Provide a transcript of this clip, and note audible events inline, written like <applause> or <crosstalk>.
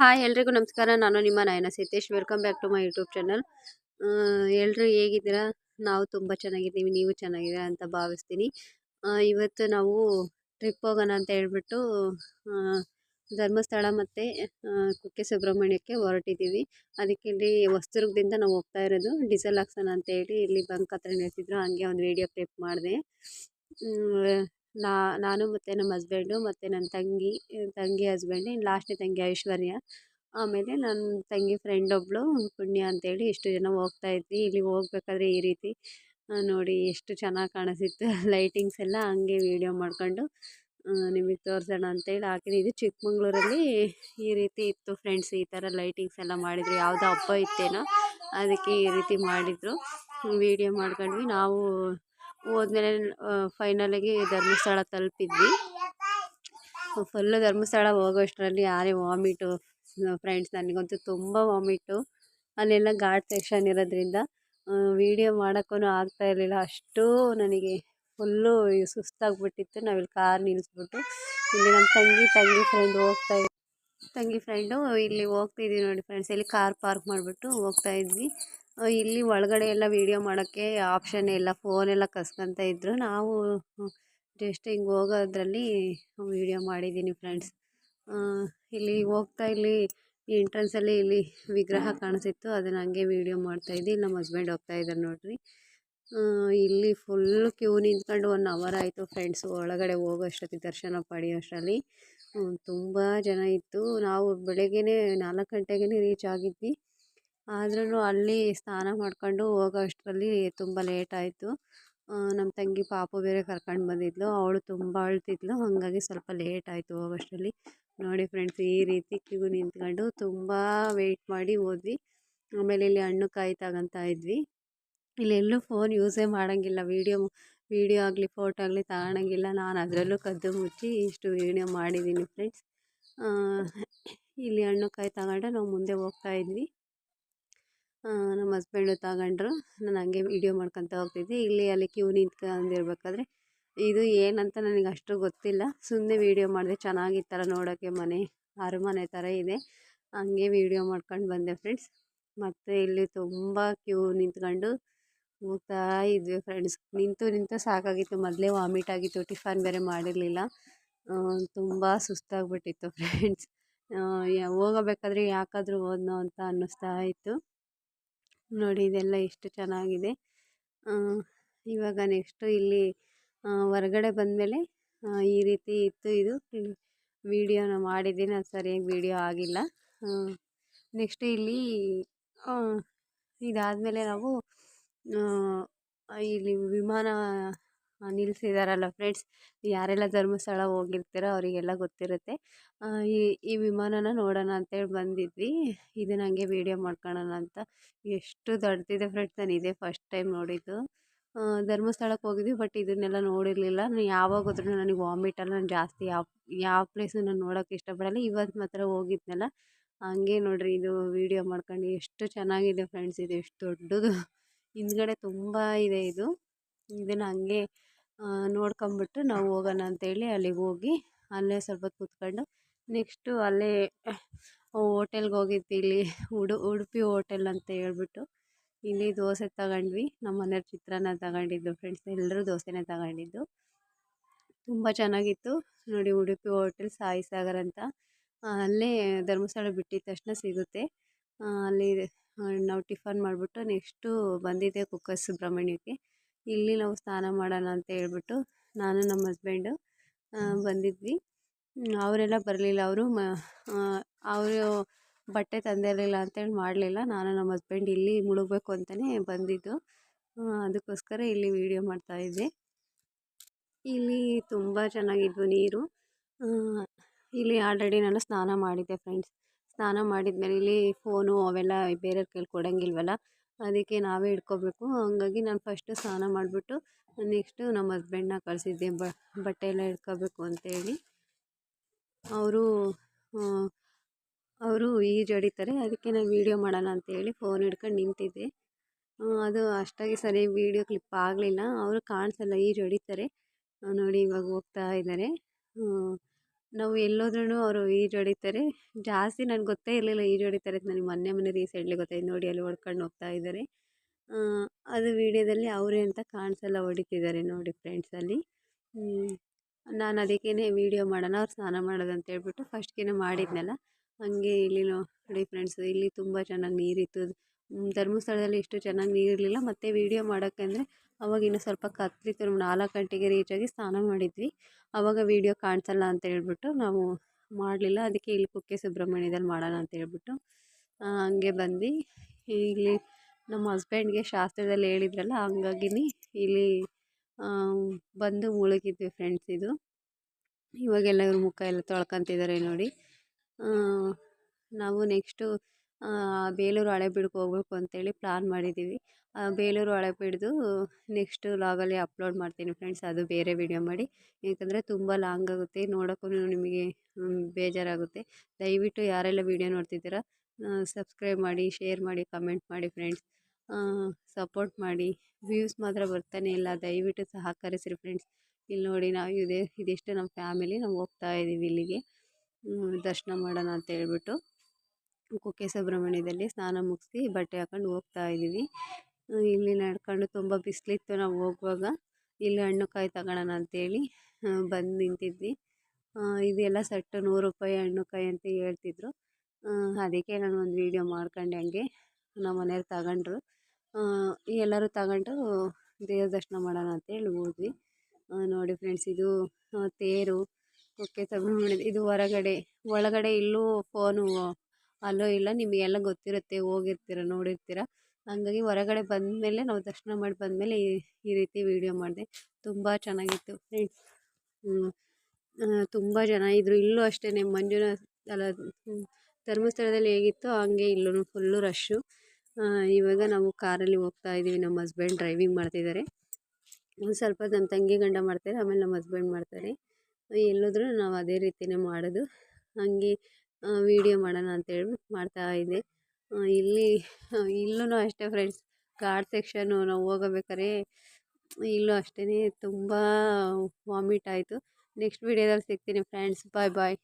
Hi ಎಲ್ರಿಗೂ ನಮಸ್ಕಾರ. ನಾನು ನಿಮ್ಮ ನಾಯನ Sitesh. Welcome back to my YouTube channel ಎಲ್ಲರೂ ಹೇಗಿದ್ದೀರಾ? ನಾವು ತುಂಬ ಚೆನ್ನಾಗಿದ್ದೀವಿ. ನೀವು ಚೆನ್ನಾಗಿದ್ದೀರಾ ಅಂತ ಭಾವಿಸ್ತೀನಿ. ಇವತ್ತು ನಾವು ಟ್ರಿಪ್ ಹೋಗೋಣ ಅಂತ ಹೇಳ್ಬಿಟ್ಟು ಧರ್ಮಸ್ಥಳ ಮತ್ತು ಕುಕ್ಕೆ ಸುಬ್ರಹ್ಮಣ್ಯಕ್ಕೆ ಹೊರಟಿದ್ದೀವಿ. ಅದಕ್ಕೆ ಇಲ್ಲಿ ಹೊಸದುರ್ಗದಿಂದ ನಾವು ಹೋಗ್ತಾ ಇರೋದು. ಡೀಸೆಲ್ ಹಾಕ್ಸೋಣ ಅಂತ ಹೇಳಿ ಇಲ್ಲಿ ಬಂಕ್ ಹತ್ರ ನಿಲ್ತಿದ್ರು ಹಂಗೆ ಒಂದು ವೀಡಿಯೋ ಕ್ಲಿಪ್ ಮಾಡಿದೆ. ನಾ, ನಾನು ಮತ್ತು ನಮ್ಮ ಹಸ್ಬೆಂಡು ಮತ್ತು ನನ್ನ ತಂಗಿ ತಂಗಿ ಹಸ್ಬೆಂಡ್ ಇನ್ನು ಲಾಸ್ಟ್ನೇ ತಂಗಿ ಐಶ್ವರ್ಯ. ಆಮೇಲೆ ನನ್ನ ತಂಗಿ ಫ್ರೆಂಡ್ ಒಬ್ಬಳು ಪುಣ್ಯ ಅಂತೇಳಿ ಇಷ್ಟು ಜನ ಹೋಗ್ತಾ ಇದ್ವಿ. ಇಲ್ಲಿ ಹೋಗ್ಬೇಕಾದ್ರೆ ಈ ರೀತಿ ನೋಡಿ ಎಷ್ಟು ಚೆನ್ನಾಗಿ ಕಾಣಿಸಿತ್ತು <laughs> ಲೈಟಿಂಗ್ಸ್ ಎಲ್ಲ ಹಂಗೆ ವೀಡಿಯೋ ಮಾಡ್ಕೊಂಡು ನಿಮಗೆ ತೋರಿಸೋಣ ಅಂತೇಳಿ ಹಾಕಿದ್ದು ಚಿಕ್ಕಮಂಗ್ಳೂರಲ್ಲಿ ಈ ರೀತಿ ಇತ್ತು ಫ್ರೆಂಡ್ಸ್ ಈ ಥರ ಲೈಟಿಂಗ್ಸ್ ಎಲ್ಲ ಮಾಡಿದರು. ಯಾವುದೋ ಹಬ್ಬ ಇತ್ತೇನೋ, ಅದಕ್ಕೆ ಈ ರೀತಿ ಮಾಡಿದರು. ವೀಡಿಯೋ ಮಾಡ್ಕೊಂಡ್ವಿ. ನಾವು ಹೋದ್ಮೇಲೆ ಫೈನಲಿಗೆ ಧರ್ಮಸ್ಥಳ ತಲುಪಿದ್ವಿ. ಫುಲ್ಲು ಧರ್ಮಸ್ಥಳ ಹೋಗೋಷ್ಟರಲ್ಲಿ ಯಾರೇ ವಾಮಿಟು ಫ್ರೆಂಡ್ಸ್ ನನಗಂತೂ ತುಂಬ ವಾಮಿಟು ಅಲ್ಲೆಲ್ಲ ಘಾಟ್ ಸೆಕ್ಷನ್ ಇರೋದ್ರಿಂದ ವೀಡಿಯೋ ಮಾಡೋಕ್ಕೂ ಆಗ್ತಾ ಇರಲಿಲ್ಲ. ಅಷ್ಟು ನನಗೆ ಫುಲ್ಲು ಸುಸ್ತಾಗ್ಬಿಟ್ಟಿತ್ತು. ನಾವಿಲ್ಲಿ ಕಾರ್ ನಿಲ್ಲಿಸ್ಬಿಟ್ಟು ಇಲ್ಲಿ ನಮ್ಮ ತಂಗಿ ತಂಗಿ ಫ್ರೆಂಡ್ ಹೋಗ್ತಾ ಇದ್ವಿ ತಂಗಿ ಫ್ರೆಂಡು ಇಲ್ಲಿ ಹೋಗ್ತಿದ್ವಿ ನೋಡಿ ಫ್ರೆಂಡ್ಸ್ ಇಲ್ಲಿ ಕಾರ್ ಪಾರ್ಕ್ ಮಾಡಿಬಿಟ್ಟು ಹೋಗ್ತಾ ಇದ್ವಿ. ಇಲ್ಲಿ ಒಳಗಡೆ ಎಲ್ಲ ವೀಡಿಯೋ ಮಾಡೋಕ್ಕೆ ಆಪ್ಷನ್ ಇಲ್ಲ ಫೋನೆಲ್ಲ ಕಸ್ಕೊತ ಇದ್ದರು ನಾವು ಜಸ್ಟ್ ಹಿಂಗೆ ಹೋಗೋದ್ರಲ್ಲಿ ವೀಡಿಯೋ ಮಾಡಿದ್ದೀನಿ ಫ್ರೆಂಡ್ಸ್ ಇಲ್ಲಿ ಹೋಗ್ತಾ ಇಲ್ಲಿ ಎಂಟ್ರೆನ್ಸಲ್ಲಿ ಇಲ್ಲಿ ವಿಗ್ರಹ ಕಾಣಿಸಿತ್ತು, ಅದನ್ನು ಹಂಗೆ ವೀಡಿಯೋ ಮಾಡ್ತಾಯಿದ್ದೆ ಇಲ್ಲಿ ನಮ್ಮ ಹಸ್ಬೆಂಡ್ ಹೋಗ್ತಾ ಇದ್ದಾರೆ ನೋಡಿರಿ. ಇಲ್ಲಿ ಫುಲ್ಲು ಕ್ಯೂ ನಿಂತ್ಕೊಂಡು ಒನ್ ಅವರ್ ಆಯಿತು ಫ್ರೆಂಡ್ಸ್ ಒಳಗಡೆ ಹೋಗೋ ಅಷ್ಟೊತ್ತಿಗೆ ದರ್ಶನ ಪಡೆಯೋಷ್ಟರಲ್ಲಿ. ತುಂಬ ಜನ ಇತ್ತು. ನಾವು ಬೆಳಗ್ಗೆ ನಾಲ್ಕು ಗಂಟೆಗೇ ರೀಚ್ ಆಗಿದ್ವಿ. ಆದ್ರೂ ಅಲ್ಲಿ ಸ್ನಾನ ಮಾಡ್ಕೊಂಡು ಹೋಗೋ ಅಷ್ಟರಲ್ಲಿ ತುಂಬ ಲೇಟ್ ಆಯಿತು. ನಮ್ಮ ತಂಗಿ ಪಾಪು ಬೇರೆ ಕರ್ಕೊಂಡು ಬಂದಿದ್ಲು. ಅವಳು ತುಂಬ ಅಳ್ತಿದ್ಲು. ಹಾಗಾಗಿ ಸ್ವಲ್ಪ ಲೇಟ್ ಆಯಿತು ಹೋಗೋಷ್ಟರಲ್ಲಿ. ನೋಡಿ ಫ್ರೆಂಡ್ಸ್ ಈ ರೀತಿ ಕ್ಯೂ ನಿಂತ್ಕೊಂಡು ತುಂಬ ವೆಯ್ಟ್ ಮಾಡಿ ಹೋದ್ವಿ. ಆಮೇಲೆ ಇಲ್ಲಿ ಹಣ್ಣು ಕಾಯಿ ತಗೊತಾ ಇದ್ವಿ ಇಲ್ಲೆಲ್ಲೂ ಫೋನ್ ಯೂಸೇ ಮಾಡೋಂಗಿಲ್ಲ. ವೀಡಿಯೋ ವೀಡಿಯೋ ಆಗಲಿ ಫೋಟೋ ಆಗಲಿ ತಗೊಳಂಗಿಲ್ಲ ನಾನು ಅದರಲ್ಲೂ ಕದ್ದು ಮುಚ್ಚಿ ಇಷ್ಟು ವೀಡಿಯೋ ಮಾಡಿದ್ದೀನಿ ಫ್ರೆಂಡ್ಸ್ ಇಲ್ಲಿ ಹಣ್ಣು ಕಾಯಿ ತಗೊಂಡು ನಾವು ಮುಂದೆ ಹೋಗ್ತಾ ಇದ್ವಿ. ನಮ್ಮ ಹಸ್ಬೆಂಡು ತಗೊಂಡ್ರು. ನಾನು ಹಂಗೆ ವೀಡಿಯೋ ಮಾಡ್ಕೊತ ಹೋಗ್ತಿದ್ದೆ ಇಲ್ಲಿ ಅಲ್ಲಿ ಕ್ಯೂ ನಿಂತ್ಕೊಂಡಿರ್ಬೇಕಾದ್ರೆ ಇದು ಏನಂತ ನನಗೆ ಅಷ್ಟು ಗೊತ್ತಿಲ್ಲ. ಸುಮ್ಮನೆ ವೀಡಿಯೋ ಮಾಡಿದೆ. ಚೆನ್ನಾಗಿತ್ತಲ್ಲ ನೋಡೋಕ್ಕೆ ಮನೆ, ಅರಮನೆ ಥರ ಇದೆ. ಹಂಗೆ ವೀಡಿಯೋ ಮಾಡ್ಕೊಂಡು ಬಂದೆ ಫ್ರೆಂಡ್ಸ್ ಮತ್ತು ಇಲ್ಲಿ ತುಂಬ ಕ್ಯೂ ನಿಂತ್ಕೊಂಡು ಹೋಗ್ತಾ ಇದ್ವಿ ಫ್ರೆಂಡ್ಸ್ ನಿಂತು ನಿಂತು ಸಾಕಾಗಿತ್ತು. ಮೊದಲೇ ವಾಮಿಟ್ ಆಗಿತ್ತು. ಟಿಫನ್ ಬೇರೆ ಮಾಡಿರಲಿಲ್ಲ. ತುಂಬ ಸುಸ್ತಾಗ್ಬಿಟ್ಟಿತ್ತು ಫ್ರೆಂಡ್ಸ್ ಹೋಗಬೇಕಾದ್ರೆ ಯಾಕಾದರೂ ಹೋದ್ನೋ ಅಂತ ಅನ್ನಿಸ್ತಾ ಇತ್ತು. ನೋಡಿ ಇದೆಲ್ಲ ಎಷ್ಟು ಚೆನ್ನಾಗಿದೆ. ಇವಾಗ ನೆಕ್ಸ್ಟು ಇಲ್ಲಿ ಹೊರಗಡೆ ಬಂದಮೇಲೆ ಈ ರೀತಿ ಇತ್ತು ಇದು. ವೀಡಿಯೋನ ಮಾಡಿದ್ದೀನಿ, ಅದು ಸರಿಯಾಗಿ ವೀಡಿಯೋ ಆಗಿಲ್ಲ. ನೆಕ್ಸ್ಟ್ ಇಲ್ಲಿ ಇದಾದಮೇಲೆ ನಾವು ಇಲ್ಲಿ ವಿಮಾನ ನಿಲ್ಲಿಸಿದಾರಲ್ಲ ಫ್ರೆಂಡ್ಸ್ ಯಾರೆಲ್ಲ ಧರ್ಮಸ್ಥಳ ಹೋಗಿರ್ತೀರೋ ಅವರಿಗೆಲ್ಲ ಗೊತ್ತಿರುತ್ತೆ. ಈ ಈ ವಿಮಾನನ ನೋಡೋಣ ಅಂತೇಳಿ ಬಂದಿದ್ವಿ. ಇದನ್ನ ಹಂಗೆ ವೀಡಿಯೋ ಮಾಡ್ಕೊಳ್ಳೋಣ ಅಂತ. ಎಷ್ಟು ದೊಡ್ಡದಿದೆ ಫ್ರೆಂಡ್ಸ್ ನಾನು ಇದೇ ಫಸ್ಟ್ ಟೈಮ್ ನೋಡಿದ್ದು. ಧರ್ಮಸ್ಥಳಕ್ಕೆ ಹೋಗಿದ್ವಿ ಬಟ್ ಇದನ್ನೆಲ್ಲ ನೋಡಿರಲಿಲ್ಲ. ನಾನು ಯಾವಾಗ ಹೋದ್ರೂ ನನಗೆ ವಾಮಿಟಲ್ಲ ನಾನು ಜಾಸ್ತಿ ಯಾವ ಯಾವ ಪ್ಲೇಸು ನಾನು ನೋಡೋಕ್ಕೆ ಇಷ್ಟಪಡಲ್ಲ. ಇವತ್ತು ಮಾತ್ರ ಹೋಗಿದ್ನಲ್ಲ. ಹಂಗೆ ನೋಡಿರಿ ಇದು ವೀಡಿಯೋ ಮಾಡ್ಕೊಂಡು ಎಷ್ಟು ಚೆನ್ನಾಗಿದೆ ಫ್ರೆಂಡ್ಸ್ ಇದು ಎಷ್ಟು ದೊಡ್ಡದು. ಹಿಂದ್ಗಡೆ ತುಂಬ ಇದೆ ಇದು. ಇದನ್ನು ಹಂಗೆ ನೋಡ್ಕೊಂಬಿಟ್ಟು ನಾವು ಹೋಗೋಣ ಅಂತೇಳಿ ಅಲ್ಲಿಗೆ ಹೋಗಿ ಅಲ್ಲೇ ಸ್ವಲ್ಪ ಕೂತ್ಕೊಂಡು ನೆಕ್ಸ್ಟು ಅಲ್ಲೇ ಓಟೆಲ್ಗೆ ಹೋಗಿದ್ವಿ ಇಲ್ಲಿ ಉಡು, ಉಡುಪಿ ಓಟೆಲ್ ಅಂತ ಹೇಳ್ಬಿಟ್ಟು. ಇಲ್ಲಿ ದೋಸೆ ತಗೊಂಡ್ವಿ, ನಮ್ಮ ಮನೆಯವ್ರ ಚಿತ್ರಾನ್ನ ತಗೊಂಡಿದ್ದು ಫ್ರೆಂಡ್ಸ್ ಎಲ್ಲರೂ ದೋಸೆನೇ ತಗೊಂಡಿದ್ದು. ತುಂಬ ಚೆನ್ನಾಗಿತ್ತು. ನೋಡಿ ಉಡುಪಿ ಹೋಟೆಲ್ ಸಾಯಿ ಸಾಗರ್ ಅಂತ. ಅಲ್ಲೇ ಧರ್ಮಸ್ಥಳ ಬಿಟ್ಟಿದ ತಕ್ಷಣ ಸಿಗುತ್ತೆ. ಅಲ್ಲಿ ನಾವು ಟಿಫನ್ ಮಾಡಿಬಿಟ್ಟು ನೆಕ್ಸ್ಟು ಬಂದಿದ್ದೆ ಕುಕ್ಕರ್ ಸುಬ್ರಹ್ಮಣ್ಯಕ್ಕೆ. ಇಲ್ಲಿ ನಾವು ಸ್ನಾನ ಮಾಡೋಣ ಅಂತ ಹೇಳ್ಬಿಟ್ಟು ನಾನು ನಮ್ಮ ಹಸ್ಬೆಂಡು ಬಂದಿದ್ವಿ. ಅವರೆಲ್ಲ ಬರಲಿಲ್ಲ. ಅವರು ಮ ಅವರು ಬಟ್ಟೆ ತಂದಿರಲಿಲ್ಲ ಅಂತೇಳಿ ಮಾಡಲಿಲ್ಲ. ನಾನು ನಮ್ಮ ಹಸ್ಬೆಂಡ್ ಇಲ್ಲಿ ಮುಳುಗಬೇಕು ಅಂತಲೇ ಬಂದಿದ್ದು. ಅದಕ್ಕೋಸ್ಕರ ಇಲ್ಲಿ ವೀಡಿಯೋ ಮಾಡ್ತಾಯಿದ್ದೆ ಇಲ್ಲಿ ತುಂಬ ಚೆನ್ನಾಗಿದ್ವು ನೀರು. ಇಲ್ಲಿ ಆಲ್ರೆಡಿ ನಾನು ಸ್ನಾನ ಮಾಡಿದ್ದೆ ಫ್ರೆಂಡ್ಸ್ ಸ್ನಾನ ಮಾಡಿದ್ಮೇಲೆ ಇಲ್ಲಿ ಫೋನು ಅವೆಲ್ಲ ಬೇರೆಯವ್ರ ಕೈಲಿ ಕೊಡೋಂಗಿಲ್ವಲ್ಲ. ಅದಕ್ಕೆ ನಾವೇ ಇಟ್ಕೋಬೇಕು. ಹಂಗಾಗಿ ನಾನು ಫಸ್ಟು ಸ್ನಾನ ಮಾಡಿಬಿಟ್ಟು ನೆಕ್ಸ್ಟು ನಮ್ಮ ಹಸ್ಬೆಂಡನ್ನ ಕಳಿಸಿದ್ದೆ. ಬಟ್ಟೆ ಎಲ್ಲ ಇಟ್ಕೋಬೇಕು ಅಂತೇಳಿ. ಅವರು ಅವರು ಈಜು ಹೊಡಿತಾರೆ ಅದಕ್ಕೆ ನಾನು ವೀಡಿಯೋ ಮಾಡೋಣ ಅಂತೇಳಿ ಫೋನ್ ಹಿಡ್ಕೊಂಡು ನಿಂತಿದ್ದೆ. ಅದು ಅಷ್ಟಾಗಿ ಸರಿ ವೀಡಿಯೋ ಕ್ಲಿಪ್ ಆಗಲಿಲ್ಲ. ಅವರು ಕಾಣಿಸಲ್ಲ ಈಜು ಹೊಡಿತಾರೆ ನೋಡಿ ಇವಾಗ ಹೋಗ್ತಾ ಇದ್ದಾರೆ. ನಾವು ಎಲ್ಲೋದ್ರೂ ಅವರು ಈಜು ಹೊಡಿತಾರೆ ಜಾಸ್ತಿ ನನಗೆ ಗೊತ್ತೇ ಇರಲಿಲ್ಲ ಈಜು ಹೊಡಿತಾರೆ ಅಂತ. ನನಗೆ ಮೊನ್ನೆ ಮೊನ್ನೆ ರೀಸೆಂಟ್ಲಿ ಗೊತ್ತಾಯ್ತು. ನೋಡಿ ಅಲ್ಲಿ ಹೊಡ್ಕೊಂಡು ಹೋಗ್ತಾ ಇದ್ದಾರೆ. ಅದು ವೀಡಿಯೋದಲ್ಲಿ ಅವರೇ ಅಂತ ಕಾಣಿಸಲ್ಲ ಹೊಡಿತಿದ್ದಾರೆ ನೋಡಿ ಫ್ರೆಂಡ್ಸಲ್ಲಿ ನಾನು ಅದಕ್ಕೇ ವೀಡಿಯೋ ಮಾಡೋಣ, ಅವ್ರು ಸ್ನಾನ ಮಾಡೋದು ಅಂತ ಹೇಳ್ಬಿಟ್ಟು ಫಸ್ಟ್ಗೇನೆ ಮಾಡಿದ್ನಲ್ಲ. ಹಾಗೆ ಇಲ್ಲಿ ನೋಡಿ ಫ್ರೆಂಡ್ಸ್ ಇಲ್ಲಿ ತುಂಬ ಚೆನ್ನಾಗಿ ನೀರಿತ್ತು. ಧರ್ಮಸ್ಥಳದಲ್ಲಿ ಇಷ್ಟು ಚೆನ್ನಾಗಿ ನೀರಿರಲಿಲ್ಲ. ಮತ್ತು ವೀಡಿಯೋ ಮಾಡೋಕ್ಕೆ ಅಂದರೆ ಅವಾಗ ಇನ್ನೂ ಸ್ವಲ್ಪ ಕತ್ತಲಿತ್ತು ನಾಲ್ಕು ಗಂಟೆಗೆ ರೀಚಾಗಿ ಸ್ನಾನ ಮಾಡಿದ್ವಿ. ಆವಾಗ ವೀಡಿಯೋ ಕಾಣಿಸಲ್ಲ ಅಂತ ಹೇಳ್ಬಿಟ್ಟು ನಾವು ಮಾಡಲಿಲ್ಲ. ಅದಕ್ಕೆ ಇಲ್ಲಿ ಕುಕ್ಕೆ ಸುಬ್ರಹ್ಮಣ್ಯದಲ್ಲಿ ಮಾಡೋಣ ಅಂತ ಹೇಳ್ಬಿಟ್ಟು ಹಂಗೆ ಬಂದು ಇಲ್ಲಿ ನಮ್ಮ ಹಸ್ಬೆಂಡ್ಗೆ ಶಾಸ್ತ್ರದಲ್ಲಿ ಹೇಳಿದ್ರಲ್ಲ, ಹಂಗಾಗಿ ಇಲ್ಲಿ ಬಂದು ಮುಳುಗಿದ್ವಿ ಫ್ರೆಂಡ್ಸ್ ಇದು. ಇವಾಗೆಲ್ಲ ಇವ್ರ ಮುಖ ಎಲ್ಲ ತೊಳ್ಕೊತಿದ್ದಾರೆ ನೋಡಿ. ನಾವು ನೆಕ್ಸ್ಟು ಬೇಲೂರು ಹಳೇಬೀಡಿಗೆ ಹೋಗ್ಬೇಕು ಅಂತೇಳಿ ಪ್ಲಾನ್ ಮಾಡಿದ್ದೀವಿ ಬೇಲೂರು ಹಳೇಬೀಡ್ದು ನೆಕ್ಸ್ಟ್ ಲಾಗಲ್ಲಿ ಅಪ್ಲೋಡ್ ಮಾಡ್ತೀನಿ ಫ್ರೆಂಡ್ಸ್ ಅದು ಬೇರೆ ವಿಡಿಯೋ ಮಾಡಿ. ಏಕೆಂದರೆ ತುಂಬ ಲಾಂಗ್ ಆಗುತ್ತೆ, ನೋಡೋಕ್ಕೂ ನಿಮಗೆ ಬೇಜಾರಾಗುತ್ತೆ. ದಯವಿಟ್ಟು ಯಾರೆಲ್ಲ ವಿಡಿಯೋ ನೋಡ್ತಿದ್ದೀರಾ ಸಬ್ಸ್ಕ್ರೈಬ್ ಮಾಡಿ ಶೇರ್ ಮಾಡಿ ಕಮೆಂಟ್ ಮಾಡಿ ಫ್ರೆಂಡ್ಸ್ ಸಪೋರ್ಟ್ ಮಾಡಿ. ವ್ಯೂಸ್ ಮಾತ್ರ ಬರ್ತಾನೆ ಇಲ್ಲ, ದಯವಿಟ್ಟು ಸಹಕರಿಸಿರಿ ಫ್ರೆಂಡ್ಸ್ ಇಲ್ಲಿ ನೋಡಿ ನಾವು ಇದೇ, ಇದಿಷ್ಟು ನಮ್ಮ ಫ್ಯಾಮಿಲಿ ನಾವು ಹೋಗ್ತಾ ಇದ್ದೀವಿ ಇಲ್ಲಿಗೆ. ದರ್ಶನ ಮಾಡೋಣ ಅಂತ ಹೇಳ್ಬಿಟ್ಟು. ಕುಕ್ಕೆ ಸುಬ್ರಹ್ಮಣ್ಯದಲ್ಲಿ ಸ್ನಾನ ಮುಗಿಸಿ ಬಟ್ಟೆ ಹಾಕೊಂಡು ಹೋಗ್ತಾ ಇದ್ದೀವಿ. ಇಲ್ಲಿ ನಡ್ಕೊಂಡು ತುಂಬ ಬಿಸಿಲಿತ್ತು. ನಾವು ಹೋಗುವಾಗ ಇಲ್ಲಿ ಹಣ್ಣು ಕಾಯಿ ತಗೊಳ್ಳೋಣ ಅಂತೇಳಿ ಬಂದು ನಿಂತಿದ್ವಿ. ಇದೆಲ್ಲ ಸೆಟ್ಟು ನೂರು ರೂಪಾಯಿ ಹಣ್ಣು ಕಾಯಿ ಅಂತ ಹೇಳ್ತಿದ್ರು. ಅದಕ್ಕೆ ನಾನು ಒಂದು ವೀಡಿಯೋ ಮಾಡ್ಕೊಂಡೆ ಹಂಗೆ. ನಮ್ಮ ಮನೆಯವ್ರು ತಗೊಂಡ್ರು. ಎಲ್ಲರೂ ತಗೊಂಡು ದೇವ್ರ ದರ್ಶನ ಮಾಡೋಣ ಅಂತೇಳಿ ಹೋದ್ವಿ. ನೋಡಿ ಫ್ರೆಂಡ್ಸ್ ಇದು ತೇರು ಕುಕ್ಕೆ ಸುಬ್ರಹ್ಮಣ್ಯ ಇದು ಹೊರಗಡೆ, ಒಳಗಡೆ ಇಲ್ಲೂ ಫೋನು ಅಲೋ ಇಲ್ಲ ನಿಮಗೆಲ್ಲ ಗೊತ್ತಿರುತ್ತೆ ಹೋಗಿರ್ತೀರ ನೋಡಿರ್ತೀರ. ಹಂಗಾಗಿ ಹೊರಗಡೆ ಬಂದಮೇಲೆ ನಾವು ದರ್ಶನ ಮಾಡಿ ಬಂದಮೇಲೆ ಈ ಈ ರೀತಿ ವೀಡಿಯೋ ಮಾಡಿದೆ. ತುಂಬ ಚೆನ್ನಾಗಿತ್ತು. ಫ್ರೆಂಡ್ಸ್ ತುಂಬ ಜನ ಇದ್ದರು ಇಲ್ಲೂ ಅಷ್ಟೇ ಮಂಜುನಾಥ ಅಲ್ಲ ಧರ್ಮಸ್ಥಳದಲ್ಲಿ ಹೇಗಿತ್ತು ಹಂಗೆ ಇಲ್ಲೂ ಫುಲ್ಲು ರಶ್ಶು ಇವಾಗ ನಾವು ಕಾರಲ್ಲಿ ಹೋಗ್ತಾ ಇದ್ದೀವಿ. ನಮ್ಮ ಹಸ್ಬೆಂಡ್ ಡ್ರೈವಿಂಗ್ ಮಾಡ್ತಿದ್ದಾರೆ. ಒಂದು ಸ್ವಲ್ಪ ನಮ್ಮ ತಂಗಿ ಗಂಡ ಮಾಡ್ತಾರೆ, ಆಮೇಲೆ ನಮ್ಮ ಹಸ್ಬೆಂಡ್ ಮಾಡ್ತಾರೆ. ಎಲ್ಲೋದ್ರೂ ನಾವು ಅದೇ ರೀತಿಯೇ ಮಾಡೋದು. ಹಂಗೆ ವೀಡಿಯೋ ಮಾಡೋಣ ಅಂತೇಳಿ ಮಾಡ್ತಾ ಇದ್ದೆ. ಇಲ್ಲಿ ಇಲ್ಲೂ ಅಷ್ಟೇ ಫ್ರೆಂಡ್ಸ್ ಘಾಟ್ ಸೆಕ್ಷನ್ನು ನಾವು ಹೋಗಬೇಕಾರೆ ಇಲ್ಲೂ ಅಷ್ಟೇ ತುಂಬ ವಾಮಿಟ್ ಆಯಿತು. ನೆಕ್ಸ್ಟ್ ವೀಡಿಯೋದಲ್ಲಿ ಸಿಗ್ತೀನಿ ಫ್ರೆಂಡ್ಸ್ ಬಾಯ್ ಬಾಯ್